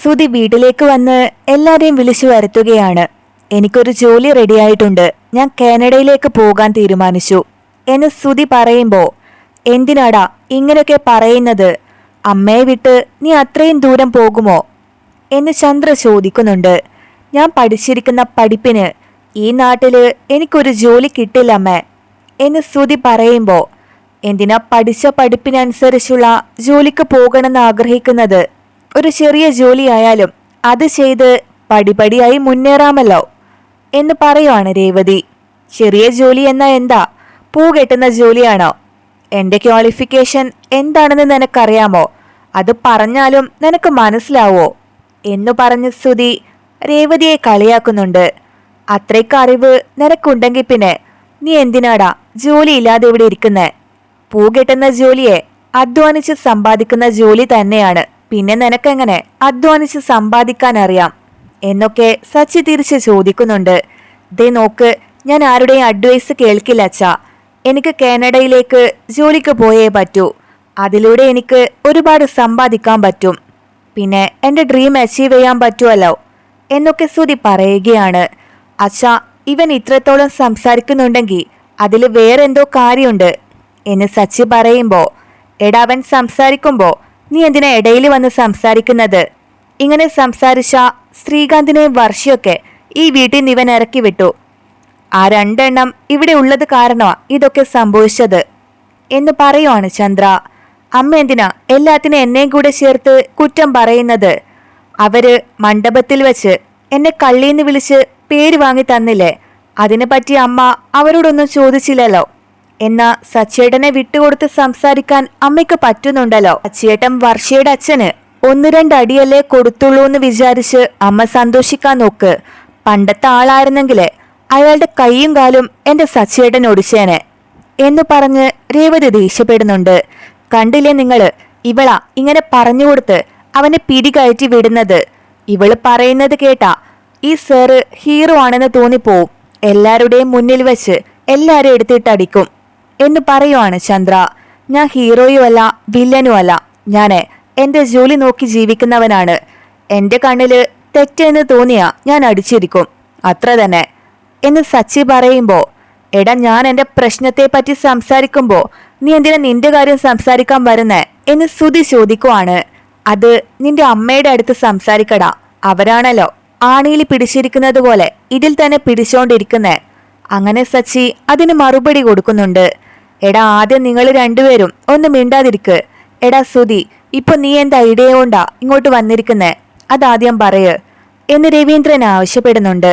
സുധി വീട്ടിലേക്ക് വന്ന് എല്ലാരെയും വിളിച്ചു വരുത്തുകയാണ്. എനിക്കൊരു ജോലി റെഡിയായിട്ടുണ്ട് ഞാൻ കാനഡയിലേക്ക് പോകാൻ തീരുമാനിച്ചു. എന്ന് സുധി പറയുമ്പോൾ എന്തിനാടാ ഇങ്ങനെയൊക്കെ പറയുന്നത്? അമ്മയെ വിട്ട് നീ അത്രയും ദൂരം പോകുമോ? എന്ന് ചന്ദ്ര ചോദിക്കുന്നുണ്ട്. ഞാൻ പഠിച്ചിരിക്കുന്ന പഠിപ്പിന് ഈ നാട്ടിൽ എനിക്കൊരു ജോലി കിട്ടില്ല അമ്മേ. എന്ന് സുധി പറയുമ്പോൾ എന്തിനാ പഠിച്ച പഠിപ്പിനനുസരിച്ചുള്ള ജോലിക്ക് പോകണമെന്ന് ആഗ്രഹിക്കുന്നത്? ഒരു ചെറിയ ജോലിയായാലും അത് ചെയ്ത് പടിപടിയായി മുന്നേറാമല്ലോ എന്ന് പറയുവാണ് രേവതി. ചെറിയ ജോലി എന്നാ എന്താ? പൂ കെട്ടുന്ന ജോലിയാണോ? എന്റെ ക്വാളിഫിക്കേഷൻ എന്താണെന്ന് നിനക്കറിയാമോ? അത് പറഞ്ഞാലും നിനക്ക് മനസ്സിലാവോ? എന്ന് പറഞ്ഞ് സ്തുതി രേവതിയെ കളിയാക്കുന്നുണ്ട്. അത്രയ്ക്ക് അറിവ് നിനക്കുണ്ടെങ്കിൽ പിന്നെ നീ എന്തിനാടാ ജോലിയില്ലാതെ ഇവിടെ ഇരിക്കുന്നേ? പൂ കെട്ടുന്ന ജോലിയെ അധ്വാനിച്ച് സമ്പാദിക്കുന്ന ജോലി തന്നെയാണ്. പിന്നെ നിനക്കെങ്ങനെ? അധ്വാനിച്ച് സമ്പാദിക്കാൻ അറിയാം എന്നൊക്കെ സച്ചി തിരിച്ച് ചോദിക്കുന്നുണ്ട്. ദേ നോക്ക് ഞാൻ ആരുടെയും അഡ്വൈസ് കേൾക്കില്ല അച്ഛാ. എനിക്ക് കാനഡയിലേക്ക് ജോലിക്ക് പോയേ പറ്റൂ. അതിലൂടെ എനിക്ക് ഒരുപാട് സമ്പാദിക്കാൻ പറ്റും. പിന്നെ എന്റെ ഡ്രീം അച്ചീവ് ചെയ്യാൻ പറ്റുമല്ലോ എന്നൊക്കെ സ്തുതി പറയുകയാണ്. അച്ഛാ ഇവൻ ഇത്രത്തോളം സംസാരിക്കുന്നുണ്ടെങ്കിൽ അതിൽ വേറെന്തോ കാര്യമുണ്ട്. എന്ന് സച്ചി പറയുമ്പോൾ എടാ അവൻ സംസാരിക്കുമ്പോ നീ എന്തിനാ ഇടയിൽ വന്ന് സംസാരിക്കുന്നത്? ഇങ്ങനെ സംസാരിച്ച ശ്രീകാന്തിനെയും വർഷിയൊക്കെ ഈ വീട്ടിൽ നിവൻ ഇറക്കി വിട്ടു. ആ രണ്ടെണ്ണം ഇവിടെ ഉള്ളത് കാരണമാ ഇതൊക്കെ സംഭവിച്ചത്. എന്ന് പറയുവാണ് ചന്ദ്ര. അമ്മ എന്തിനാ എല്ലാത്തിനും എന്നെയും കൂടെ ചേർത്ത് കുറ്റം പറയുന്നത്? അവർ മണ്ഡപത്തിൽ വെച്ച് എന്നെ കള്ളീന്ന് വിളിച്ച് പേര് വാങ്ങി തന്നില്ലേ? അതിനെ പറ്റി അമ്മ അവരോടൊന്നും ചോദിച്ചില്ലല്ലോ. എന്നാ സച്ചേട്ടനെ വിട്ടുകൊടുത്ത് സംസാരിക്കാൻ അമ്മയ്ക്ക് പറ്റുന്നുണ്ടല്ലോ. അച്ചേട്ടൻ വർഷയുടെ അച്ഛന് ഒന്ന് രണ്ട് അടിയല്ലേ കൊടുത്തുള്ളൂ എന്ന് വിചാരിച്ച് അമ്മ സന്തോഷിക്കാൻ നോക്ക്. പണ്ടത്തെ ആളായിരുന്നെങ്കിലേ അയാളുടെ കൈയും കാലും എന്റെ സച്ചേട്ടൻ ഒടിച്ചേനെ എന്ന് പറഞ്ഞ് രേവതി ദേഷ്യപ്പെടുന്നുണ്ട്. കണ്ടില്ലേ നിങ്ങൾ? ഇവള ഇങ്ങനെ പറഞ്ഞു പറഞ്ഞുകൊടുത്ത് അവനെ പിടികയറ്റി വിടുന്നത്. ഇവൾ പറയുന്നത് കേട്ടാ ഈ സാറ് ഹീറോ ആണെന്ന് തോന്നിപ്പോവും. എല്ലാവരുടെയും മുന്നിൽ വെച്ച് എല്ലാരും എടുത്തിട്ടടിക്കും. എന്ന് പറയുവാണ് ചന്ദ്ര. ഞാൻ ഹീറോയുമല്ല വില്ലനുമല്ല. ഞാൻ എന്റെ ജോലി നോക്കി ജീവിക്കുന്നവനാണ്. എന്റെ കണ്ണിൽ തെറ്റെന്ന് തോന്നിയ ഞാൻ അടിച്ചിരിക്കും. അത്ര തന്നെ. എന്ന് സച്ചി പറയുമ്പോ എടാ ഞാൻ എന്റെ പ്രശ്നത്തെ പറ്റി സംസാരിക്കുമ്പോ നീ എന്തിനാ നിന്റെ കാര്യം സംസാരിക്കാൻ വരുന്നേ എന്ന് സുതി ചോദിക്കുവാണ്. അത് നിന്റെ അമ്മയുടെ അടുത്ത് സംസാരിക്കടാ. അവരാണല്ലോ ആണിയിൽ പിടിച്ചിരിക്കുന്നത് പോലെ ഇതിൽ തന്നെ പിടിച്ചോണ്ടിരിക്കുന്നേ. അങ്ങനെ സച്ചി അതിന് മറുപടി കൊടുക്കുന്നുണ്ട്. എടാ ആദ്യം നിങ്ങൾ രണ്ടുപേരും ഒന്ന് മിണ്ടാതിരിക്ക്. എടാ സുതി ഇപ്പൊ നീ എന്താ ഐഡിയ കൊണ്ടാ ഇങ്ങോട്ട് വന്നിരിക്കുന്നേ? അതാദ്യം പറയ്. എന്ന് രവീന്ദ്രൻ ആവശ്യപ്പെടുന്നുണ്ട്.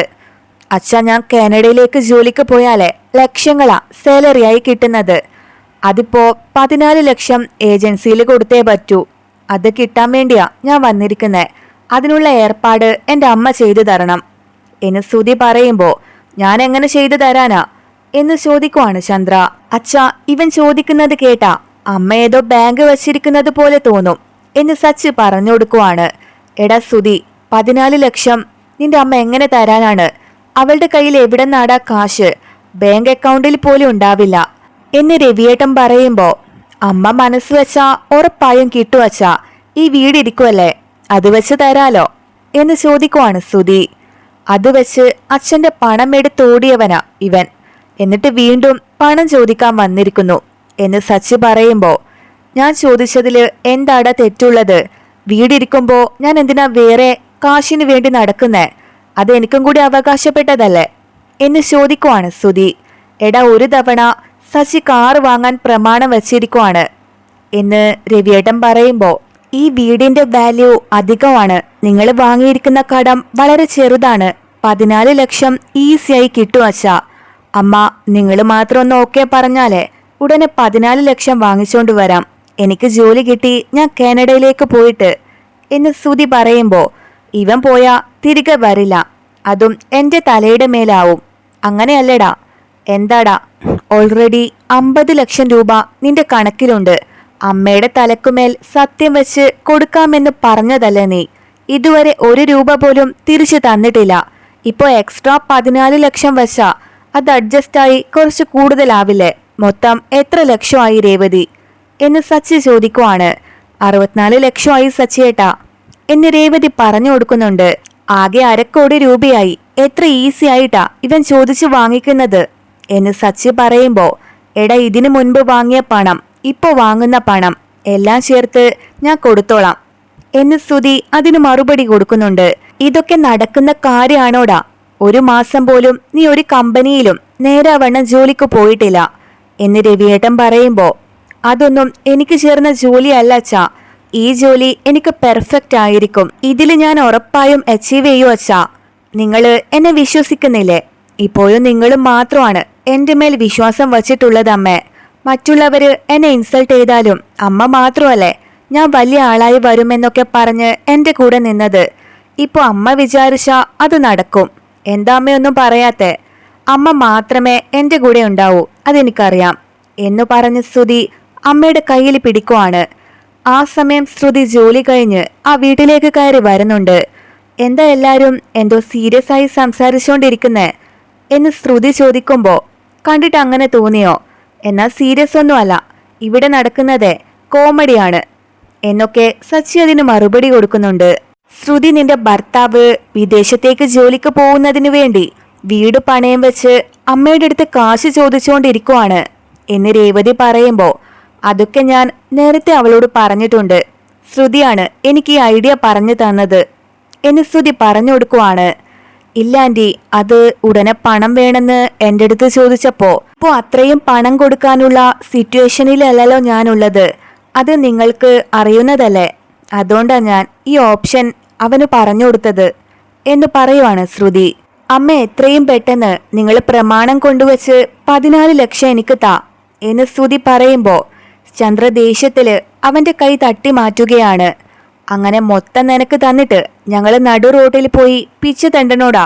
അച്ഛ ഞാൻ കാനഡയിലേക്ക് ജോലിക്ക് പോയാലേ ലക്ഷങ്ങളാ സാലറിയായി കിട്ടുന്നത്. അതിപ്പോ പതിനാല് ലക്ഷം ഏജൻസിയിൽ കൊടുത്തേ പറ്റൂ. അത് കിട്ടാൻ വേണ്ടിയാ ഞാൻ വന്നിരിക്കുന്നേ. അതിനുള്ള ഏർപ്പാട് എന്റെ അമ്മ ചെയ്തു തരണം. എന്ന് സുതി പറയുമ്പോ ഞാൻ എങ്ങനെ ചെയ്തു തരാനാ? എന്ന് ചോദിക്കുവാണ് ചന്ദ്ര. അച്ഛ ഇവൻ ചോദിക്കുന്നത് കേട്ടാ. അമ്മ ഏതോ ബാങ്ക് വച്ചിരിക്കുന്നത് പോലെ തോന്നും എന്ന് സച്ച് പറഞ്ഞു കൊടുക്കുവാണ്. എടാ സുതി പതിനാല് ലക്ഷം. നിന്റെ അമ്മ എങ്ങനെ തരാനാണ്? അവളുടെ കയ്യിൽ എവിടെ നാടാ കാശ്? ബാങ്ക് അക്കൗണ്ടിൽ പോലും ഉണ്ടാവില്ല. എന്ന് രവിയേട്ടൻ പറയുമ്പോൾ അമ്മ മനസ്സ് വെച്ചാ ഉറപ്പായും കിട്ടുവച്ചാ ഈ വീടിരിക്കുവല്ലേ അത് വെച്ച് തരാലോ? എന്ന് ചോദിക്കുവാണ് സുധി. അത് വെച്ച് അച്ഛന്റെ പണം എടുത്തോടിയവനാ ഇവൻ. എന്നിട്ട് വീണ്ടും പണം ചോദിക്കാൻ വന്നിരിക്കുന്നു എന്ന് സച്ചി പറയുമ്പോ ഞാൻ ചോദിച്ചതിൽ എന്താടാ തെറ്റുള്ളത്? വീടിരിക്കുമ്പോ ഞാൻ എന്തിനാ വേറെ കാശിന് വേണ്ടി നടക്കുന്നേ? അത് എനിക്കും കൂടി അവകാശപ്പെട്ടതല്ലേ? എന്ന് ചോദിക്കുവാണ് സുധി എടാ ഒരു തവണ സച്ചി കാർ വാങ്ങാൻ പ്രമാണം വച്ചിരിക്കുവാണ് എന്ന് രവിയേട്ടൻ പറയുമ്പോ ഈ വീടിന്റെ വാല്യൂ അധികമാണ്. നിങ്ങൾ വാങ്ങിയിരിക്കുന്ന കടം വളരെ ചെറുതാണ്. പതിനാല് ലക്ഷം ഈസിയായി കിട്ടും അച്ഛാ. അമ്മ നിങ്ങൾ മാത്രം ഒന്ന് ഓക്കെ പറഞ്ഞാലേ. ഉടനെ പതിനാല് ലക്ഷം വാങ്ങിച്ചോണ്ട് വരാം. എനിക്ക് ജോലി കിട്ടി ഞാൻ കാനഡയിലേക്ക് പോയിട്ട്. എന്ന് സുതി പറയുമ്പോ ഇവൻ പോയാ തിരികെ വരില്ല. അതും എന്റെ തലയുടെ മേലാവും. അങ്ങനെയല്ലേടാ. എന്താടാ? ഓൾറെഡി അമ്പത് ലക്ഷം രൂപ നിന്റെ കണക്കിലുണ്ട്. അമ്മയുടെ തലക്കുമേൽ സത്യം വെച്ച് കൊടുക്കാമെന്ന് പറഞ്ഞതല്ലേ നീ? ഇതുവരെ ഒരു രൂപ പോലും തിരിച്ചു തന്നിട്ടില്ല. ഇപ്പോ എക്സ്ട്രാ പതിനാല് ലക്ഷം വെച്ചാ അത് അഡ്ജസ്റ്റായി കുറച്ച് കൂടുതലാവില്ലേ? മൊത്തം എത്ര ലക്ഷമായി രേവതി? എന്ന് സച്ചി ചോദിക്കുവാണ്. അറുപത്തിനാല് ലക്ഷമായി സച്ചിയേട്ടാ. എന്ന് രേവതി പറഞ്ഞു കൊടുക്കുന്നുണ്ട്. ആകെ അരക്കോടി രൂപയായി. എത്ര ഈസി ആയിട്ടാ ഇവൻ ചോദിച്ചു വാങ്ങിക്കുന്നത്? എന്ന് സച്ചി പറയുമ്പോ എടാ ഇതിനു മുൻപ് വാങ്ങിയ പണം ഇപ്പോ വാങ്ങുന്ന പണം എല്ലാം ചേർത്ത് ഞാൻ കൊടുത്തോളാം. എന്ന് സ്തുതി അതിന് മറുപടി കൊടുക്കുന്നുണ്ട്. ഇതൊക്കെ നടക്കുന്ന കാര്യമാണോടാ ഒരു മാസം പോലും നീ ഒരു കമ്പനിയിലും നേരാവണ്ണം ജോലിക്ക് പോയിട്ടില്ല. എന്ന് രവിയേട്ടൻ പറയുമ്പോൾ അതൊന്നും എനിക്ക് ചേർന്ന ജോലിയല്ല അച്ഛാ. ഈ ജോലി എനിക്ക് പെർഫെക്റ്റ് ആയിരിക്കും. ഇതിൽ ഞാൻ ഉറപ്പായും അച്ചീവ് ചെയ്യൂ അച്ഛാ. നിങ്ങൾ എന്നെ വിശ്വസിക്കുന്നില്ലേ? ഇപ്പോഴും നിങ്ങൾ മാത്രമാണ് എന്റെ മേൽ വിശ്വാസം വച്ചിട്ടുള്ളത് അമ്മേ. മറ്റുള്ളവര് എന്നെ ഇൻസൾട്ട് ചെയ്താലും അമ്മ മാത്രമല്ലേ ഞാൻ വലിയ ആളായി വരുമെന്നൊക്കെ പറഞ്ഞ് എന്റെ കൂടെ നിന്നത്. ഇപ്പോൾ അമ്മ വിചാരിച്ച അത് നടക്കും. എന്താ അമ്മയൊന്നും പറയാത്തെ? അമ്മ മാത്രമേ എന്റെ കൂടെ ഉണ്ടാവൂ അതെനിക്കറിയാം. എന്നു പറഞ്ഞ് ശ്രുതി അമ്മയുടെ കയ്യിൽ പിടിക്കുവാണ്. ആ സമയം ശ്രുതി ജോലി കഴിഞ്ഞ് ആ വീട്ടിലേക്ക് കയറി വരുന്നുണ്ട്. എന്താ എല്ലാവരും എന്തോ സീരിയസ് ആയി സംസാരിച്ചുകൊണ്ടിരിക്കുന്നേ എന്ന് ശ്രുതി ചോദിക്കുമ്പോൾ കണ്ടിട്ട് അങ്ങനെ തോന്നിയോ? എന്നാൽ സീരിയസ് ഒന്നുമല്ല. ഇവിടെ നടക്കുന്നത് കോമഡിയാണ്. എന്നൊക്കെ സച്ചി അതിന് മറുപടി കൊടുക്കുന്നുണ്ട്. ശ്രുതി നിന്റെ ഭർത്താവ് വിദേശത്തേക്ക് ജോലിക്ക് പോകുന്നതിന് വേണ്ടി വീട് പണയം വെച്ച് അമ്മയുടെ അടുത്ത് കാശ് ചോദിച്ചുകൊണ്ടിരിക്കുവാണ് എന്ന് രേവതി പറയുമ്പോൾ അതൊക്കെ ഞാൻ നേരത്തെ അവളോട് പറഞ്ഞിട്ടുണ്ട്. ശ്രുതിയാണ് എനിക്ക് ഈ ഐഡിയ പറഞ്ഞു തന്നത് എന്ന് ശ്രുതി പറഞ്ഞു കൊടുക്കുവാണ്. ഇല്ല ആന്റി അത് ഉടനെ പണം വേണമെന്ന് എന്റെ അടുത്ത് ചോദിച്ചപ്പോ ഇപ്പോൾ അത്രയും പണം കൊടുക്കാനുള്ള സിറ്റുവേഷനിലല്ലല്ലോ ഞാനുള്ളത്. അത് നിങ്ങൾക്ക് അറിയുന്നതല്ലേ? അതുകൊണ്ടാണ് ഞാൻ ഈ ഓപ്ഷൻ അവന് പറഞ്ഞു കൊടുത്തത്. എന്ന് പറയുവാണ് ശ്രുതി. അമ്മ എത്രയും പെട്ടെന്ന് നിങ്ങൾ പ്രമാണം കൊണ്ടുവച്ച് പതിനാല് ലക്ഷം എനിക്ക് താ എന്ന് ശ്രുതി പറയുമ്പോൾ ചന്ദ്ര അവന്റെ കൈ തട്ടി മാറ്റുകയാണ്. അങ്ങനെ മൊത്തം നിനക്ക് തന്നിട്ട് ഞങ്ങൾ നടു റോഡിൽ പോയി പിച്ച് തണ്ടനോടാ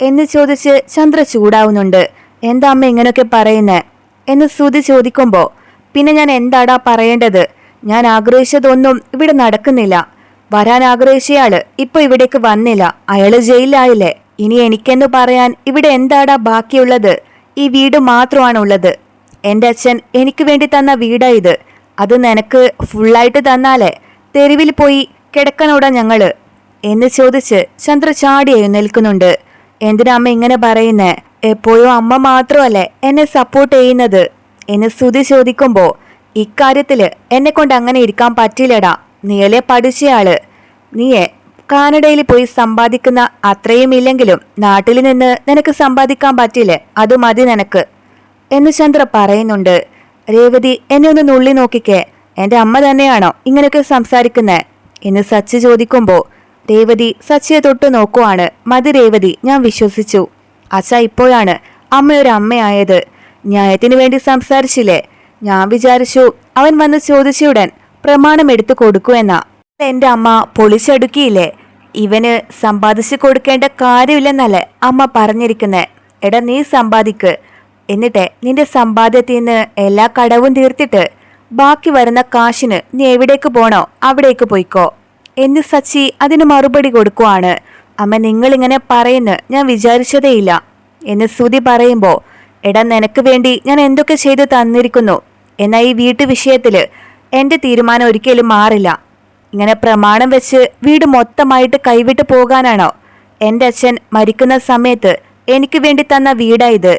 എന്ന് ചോദിച്ച് ചന്ദ്ര ചൂടാവുന്നുണ്ട്. എന്താ അമ്മ ഇങ്ങനെയൊക്കെ പറയുന്നേ? എന്ന് ശ്രുതി ചോദിക്കുമ്പോൾ പിന്നെ ഞാൻ എന്താടാ പറയേണ്ടത്? ഞാൻ ആഗ്രഹിച്ചതൊന്നും ഇവിടെ നടക്കുന്നില്ല. വരാൻ ആഗ്രഹിച്ചയാൾ ഇപ്പൊ ഇവിടേക്ക് വന്നില്ല. അയാൾ ജയിലിലായില്ലേ? ഇനി എനിക്കെന്ന് പറയാൻ ഇവിടെ എന്താടാ ബാക്കിയുള്ളത്? ഈ വീട് മാത്രമാണുള്ളത്. എന്റെ അച്ഛൻ എനിക്ക് വേണ്ടി തന്ന വീടാ ഇത്. അത് നിനക്ക് ഫുള്ളായിട്ട് തന്നാലേ. തെരുവിൽ പോയി കിടക്കണോടാ ഞങ്ങൾ? എന്ന് ചോദിച്ച് ചന്ദ്ര ചാടി എഴുന്നേൽക്കുന്നുണ്ട് എന്തിനാ അമ്മ ഇങ്ങനെ പറയുന്നേ? എപ്പോഴും അമ്മ മാത്രമല്ലേ എന്നെ സപ്പോർട്ട് ചെയ്യുന്നത്? എന്ന് സ്തുതി ചോദിക്കുമ്പോൾ ഇക്കാര്യത്തിൽ എന്നെ കൊണ്ട് അങ്ങനെ ഇരിക്കാൻ പറ്റില്ലടാ നീയല്ലേ പഠിച്ചയാൾ? നീയെ കാനഡയിൽ പോയി സമ്പാദിക്കുന്ന അത്രയും ഇല്ലെങ്കിലും നാട്ടിൽ നിന്ന് നിനക്ക് സമ്പാദിക്കാൻ പറ്റില്ലേ അത് മതി നിനക്ക്. എന്ന് ചന്ദ്ര പറയുന്നുണ്ട്. രേവതി എന്നെ ഒന്ന് നുള്ളി നോക്കിക്കേ. എന്റെ അമ്മ തന്നെയാണോ ഇങ്ങനെയൊക്കെ സംസാരിക്കുന്നത് എന്ന് സച്ചി ചോദിക്കുമ്പോൾ രേവതി സച്ചിയെ തൊട്ട് നോക്കുവാണ്. മതി രേവതി ഞാൻ വിശ്വസിച്ചു. അച്ഛ ഇപ്പോഴാണ്. അമ്മയൊരു അമ്മയായത്. ന്യായത്തിന് വേണ്ടി സംസാരിച്ചില്ലേ? ഞാൻ വിചാരിച്ചു അവൻ വന്ന് ചോദിച്ചയുടൻ പ്രമാണം എടുത്തു കൊടുക്കൂ എന്നാ. എന്റെ അമ്മ പൊളിച്ചടുക്കിയില്ലേ? ഇവന് സമ്പാദിച്ചു കൊടുക്കേണ്ട കാര്യമില്ലെന്നല്ലേ അമ്മ പറഞ്ഞിരിക്കുന്നേ. എടാ നീ സമ്പാദിക്ക്. എന്നിട്ട് നിന്റെ സമ്പാദ്യത്തിൽ നിന്ന് എല്ലാ കടവും തീർത്തിട്ട് ബാക്കി വരുന്ന കാശിന് നീ എവിടേക്ക് പോണോ അവിടേക്ക് പോയിക്കോ. എന്ന് സച്ചി അതിന് മറുപടി കൊടുക്കുവാണ്. അമ്മ നിങ്ങളിങ്ങനെ പറയുന്ന് ഞാൻ വിചാരിച്ചതേയില്ല. എന്ന് ശ്രുതി പറയുമ്പോൾ എടാ നിനക്ക് വേണ്ടി ഞാൻ എന്തൊക്കെ ചെയ്തു തന്നിരിക്കുന്നു? എന്നാൽ ഈ വീട്ടു വിഷയത്തിൽ എന്റെ തീരുമാനം ഒരിക്കലും മാറില്ല. ഇങ്ങനെ പ്രമാണം വെച്ച് വീട് മൊത്തമായിട്ട് കൈവിട്ട് പോകാനാണോ? എന്റെ അച്ഛൻ മരിക്കുന്ന സമയത്ത് എനിക്ക് വേണ്ടി തന്ന വീടായത്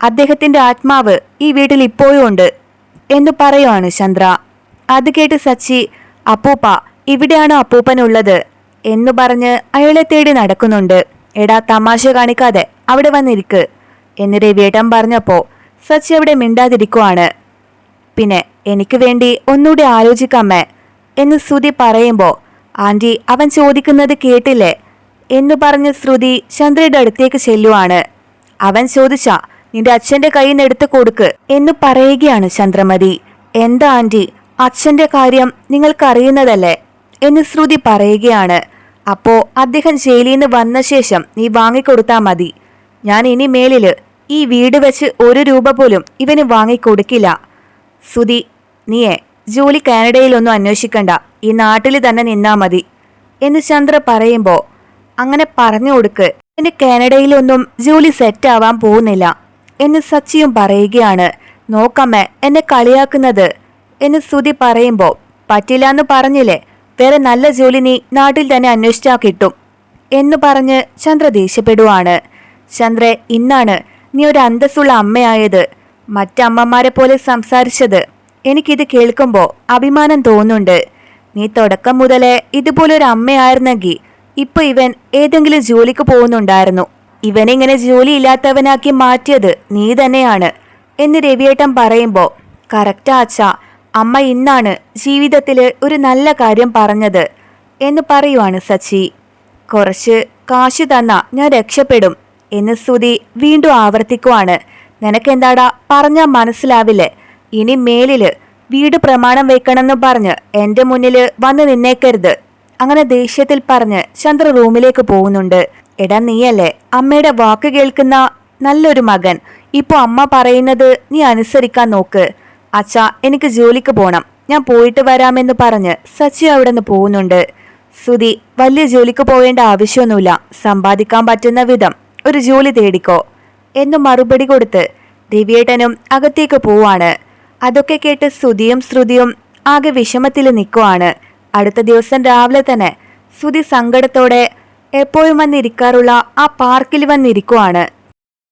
അദ്ദേഹത്തിന്റെ ആത്മാവ് ഈ വീട്ടിൽ ഇപ്പോഴും ഉണ്ട്. എന്ന് പറയുവാണ് ചന്ദ്ര. അത് കേട്ട് സച്ചി അപ്പൂപ്പ ഇവിടെയാണ് അപ്പൂപ്പനുള്ളത് എന്നു പറഞ്ഞ് അയാളെ തേടി നടക്കുന്നുണ്ട്. എടാ തമാശ കാണിക്കാതെ അവിടെ വന്നിരിക്ക് എന്ന് രവിയേട്ടൻ പറഞ്ഞപ്പോ സച്ചി അവിടെ മിണ്ടാതിരിക്കുവാണ്. പിന്നെ എനിക്ക് വേണ്ടി ഒന്നുകൂടി ആലോചിക്കാമേ എന്ന് ശ്രുതി പറയുമ്പോ ആന്റി അവൻ ചോദിക്കുന്നത് കേട്ടില്ലേ? എന്ന് പറഞ്ഞ് ശ്രുതി ചന്ദ്രയുടെ അടുത്തേക്ക് ചെല്ലുവാണ്. അവൻ ചോദിച്ചാ നിന്റെ അച്ഛന്റെ കയ്യിൽ നിന്ന് എടുത്ത് കൊടുക്ക് എന്ന് പറയുകയാണ് ചന്ദ്രമതി. എന്താ ആന്റി? അച്ഛന്റെ കാര്യം നിങ്ങൾക്കറിയുന്നതല്ലേ? എന്ന് ശ്രുതി പറയുകയാണ്. അപ്പോ അദ്ദേഹം ജയിലിൽ നിന്ന് വന്ന ശേഷം നീ വാങ്ങിക്കൊടുത്താ മതി. ഞാൻ ഇനി മേലിൽ ഈ വീട് വെച്ച് ഒരു രൂപ പോലും ഇവന് വാങ്ങിക്കൊടുക്കില്ല. സുതി നീയെ ജോലി കാനഡയിലൊന്നും അന്വേഷിക്കണ്ട. ഈ നാട്ടിൽ തന്നെ നിന്നാ മതി. എന്ന് ചന്ദ്ര പറയുമ്പോ അങ്ങനെ പറഞ്ഞു കൊടുക്ക്. എന്റെ കാനഡയിലൊന്നും ജോലി സെറ്റ് ആവാൻ പോകുന്നില്ല. എന്ന് സച്ചിയും പറയുകയാണ്. നോക്കമ്മേ എന്നെ കളിയാക്കുന്നത്. എന്ന് സുതി പറയുമ്പോൾ പറ്റില്ല എന്ന് പറഞ്ഞില്ലേ? വേറെ നല്ല ജോലി നീ നാട്ടിൽ തന്നെ അന്വേഷിച്ചാ കിട്ടും. എന്ന് പറഞ്ഞ് ചന്ദ്ര ദേഷ്യപ്പെടുവാണ്. ചന്ദ്ര ഇന്നാണ് നീ ഒരു അന്തസ്സുള്ള അമ്മയായത്. മറ്റമ്മമാരെ പോലെ സംസാരിച്ചത്. എനിക്കിത് കേൾക്കുമ്പോൾ അഭിമാനം തോന്നുന്നുണ്ട്. നീ തുടക്കം മുതലേ ഇതുപോലൊരു അമ്മയായിരുന്നെങ്കിൽ ഇപ്പൊ ഇവൻ ഏതെങ്കിലും ജോലിക്ക് പോകുന്നുണ്ടായിരുന്നു. ഇവനിങ്ങനെ ജോലിയില്ലാത്തവനാക്കി മാറ്റിയത് നീ തന്നെയാണ് എന്ന് രവിയേട്ടൻ പറയുമ്പോൾ കറക്റ്റ് ആച്ച അമ്മ ഇന്നാണ് ജീവിതത്തിൽ ഒരു നല്ല കാര്യം പറഞ്ഞത് എന്ന് പറയുവാണ് സച്ചി. കുറച്ച് കാശ് തന്ന ഞാൻ രക്ഷപ്പെടും എന്ന് സ്തുതി വീണ്ടും ആവർത്തിക്കുവാണ്. നിനക്കെന്താടാ? പറഞ്ഞാൽ മനസ്സിലാവില്ലേ? ഇനി മേലിൽ വീട് പ്രമാണം വെക്കണമെന്ന് പറഞ്ഞ് എന്റെ മുന്നിൽ വന്ന് നിന്നേക്കരുത് അങ്ങനെ ദേഷ്യത്തിൽ പറഞ്ഞ് ചന്ദ്ര റൂമിലേക്ക് പോകുന്നുണ്ട്. എടാ നീയല്ലേ അമ്മയുടെ വാക്ക് കേൾക്കുന്ന നല്ലൊരു മകൻ. ഇപ്പൊ അമ്മ പറയുന്നത് നീ അനുസരിക്കാൻ നോക്ക്. അച്ഛാ എനിക്ക് ജോലിക്ക് പോണം. ഞാൻ പോയിട്ട് വരാമെന്ന് പറഞ്ഞ് സച്ചി അവിടെ നിന്ന് പോകുന്നുണ്ട്. സുധി വലിയ ജോലിക്ക് പോകേണ്ട ആവശ്യമൊന്നുമില്ല. സമ്പാദിക്കാൻ പറ്റുന്ന വിധം ഒരു ജോലി തേടിക്കോ. എന്ന് മറുപടി കൊടുത്ത് രവിയേട്ടനും അകത്തേക്ക് പോവാണ്. അതൊക്കെ കേട്ട് സുധിയും ശ്രുതിയും ആകെ വിഷമത്തിൽ നിൽക്കുവാണ്. അടുത്ത ദിവസം രാവിലെ തന്നെ സുധി സങ്കടത്തോടെ എപ്പോഴും വന്നിരിക്കാറുള്ള ആ പാർക്കിൽ വന്നിരിക്കുവാണ്.